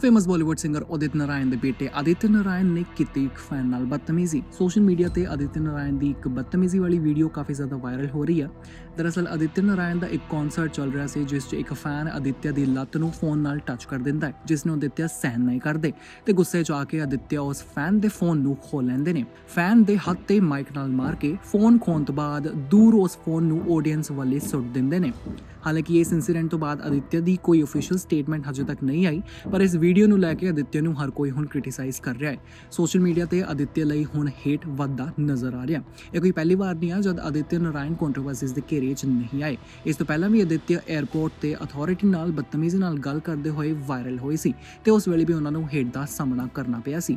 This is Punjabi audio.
Famous Bollywood singer Udit Narayan ਦੇ ਬੇਟੇ ਆਦਿਤਿ ਨਾਰਾਇਣ ਨੇ ਕੀਤੀ ਇੱਕ ਫੈਨ ਨਾਲ ਬਦਤਮੀਜ਼ੀ। ਸੋਸ਼ਲ ਮੀਡੀਆ ਤੇ ਆਦਿਤਿ ਨਾਰਾਇਣ ਦੀ ਇੱਕ ਬਦਤਮੀਜ਼ੀ ਵਾਲੀ ਵੀਡੀਓ ਕਾਫੀ ਜ਼ਿਆਦਾ ਵਾਇਰਲ ਹੋ ਰਹੀ ਹੈ ਦਰਅਸਲ ਆਦਿਤਿ ਨਾਰਾਇਣ ਦਾ ਇੱਕ ਕਨਸਰਟ ਚੱਲ ਰਿਹਾ ਸੀ, ਜਿਸ 'ਚ ਇੱਕ ਫੈਨ ਅਦਿੱਤਿਆ ਦੀ ਲੱਤ ਨੂੰ ਫੋਨ ਨਾਲ ਟੱਚ ਕਰ ਦਿੰਦਾ ਹੈ ਜਿਸ ਨੂੰ ਆਦਿਤਿਆ ਸਹਿਨ ਨਹੀਂ ਕਰਦੇ ਤੇ ਗੁੱਸੇ 'ਚ ਆ ਕੇ ਅਦਿੱਤਿਆ ਉਸ ਫੈਨ ਦੇ ਫੋਨ ਨੂੰ ਖੋਹ ਲੈਂਦੇ ਨੇ। ਫੈਨ ਦੇ ਹੱਥ ਤੇ ਮਾਈਕ ਨਾਲ ਮਾਰ ਕੇ ਫੋਨ ਖੋਣ ਤੋਂ ਬਾਅਦ ਦੂਰ ਉਸ ਫੋਨ ਨੂੰ ਆਡੀਅנס ਵੱਲੇ ਸੁੱਟ ਦਿੰਦੇ ਨੇ। ਹਾਲਾਂਕਿ ਇਸ ਇਨਸੀਡੈਂਟ ਤੋਂ ਬਾਅਦ ਆਦਿਤਿਆ ਦੀ ਕੋਈ ਅਫੀਸ਼ੀਅਲ ਸਟੇਟਮੈਂਟ ਹਜੇ ਤੱਕ ਨਹੀਂ ਆਈ, ਪਰ ਇਸ ਵੀਡੀਓ ਨੂੰ ਲੈ ਕੇ ਅਦਿੱਤਿਆ ਨੂੰ ਹਰ ਕੋਈ ਹੁਣ ਕ੍ਰਿਟਿਸਾਈਜ਼ ਕਰ ਰਿਹਾ ਹੈ। ਸੋਸ਼ਲ ਮੀਡੀਆ ਤੇ ਅਦਿੱਤਿਆ ਲਈ ਹੁਣ ਹੇਟ ਵੱਧਦਾ ਨਜ਼ਰ ਆ ਰਿਹਾ। ਇਹ ਕੋਈ ਪਹਿਲੀ ਵਾਰ ਨਹੀਂ ਆ ਜਦ ਆਦਿਤਿਆ ਨਾਰਾਇਣ ਕੰਟਰੋਵਰਸੀਜ਼ ਦੇ ਘੇਰੇ 'ਚ ਨਹੀਂ ਆਏ। ਇਸ ਤੋਂ ਪਹਿਲਾਂ ਵੀ ਅਦਿੱਤਿਆ 에ਅਰਪੋਰਟ ਤੇ ਅਥਾਰਟੀ ਨਾਲ ਬਦਤਮੀਜ਼ੀ ਨਾਲ ਗੱਲ ਕਰਦੇ ਹੋਏ ਵਾਇਰਲ ਹੋਏ ਸੀ ਤੇ ਉਸ ਵੇਲੇ ਵੀ ਉਹਨਾਂ ਨੂੰ ਹੇਟ ਦਾ ਸਾਹਮਣਾ ਕਰਨਾ ਪਿਆ ਸੀ।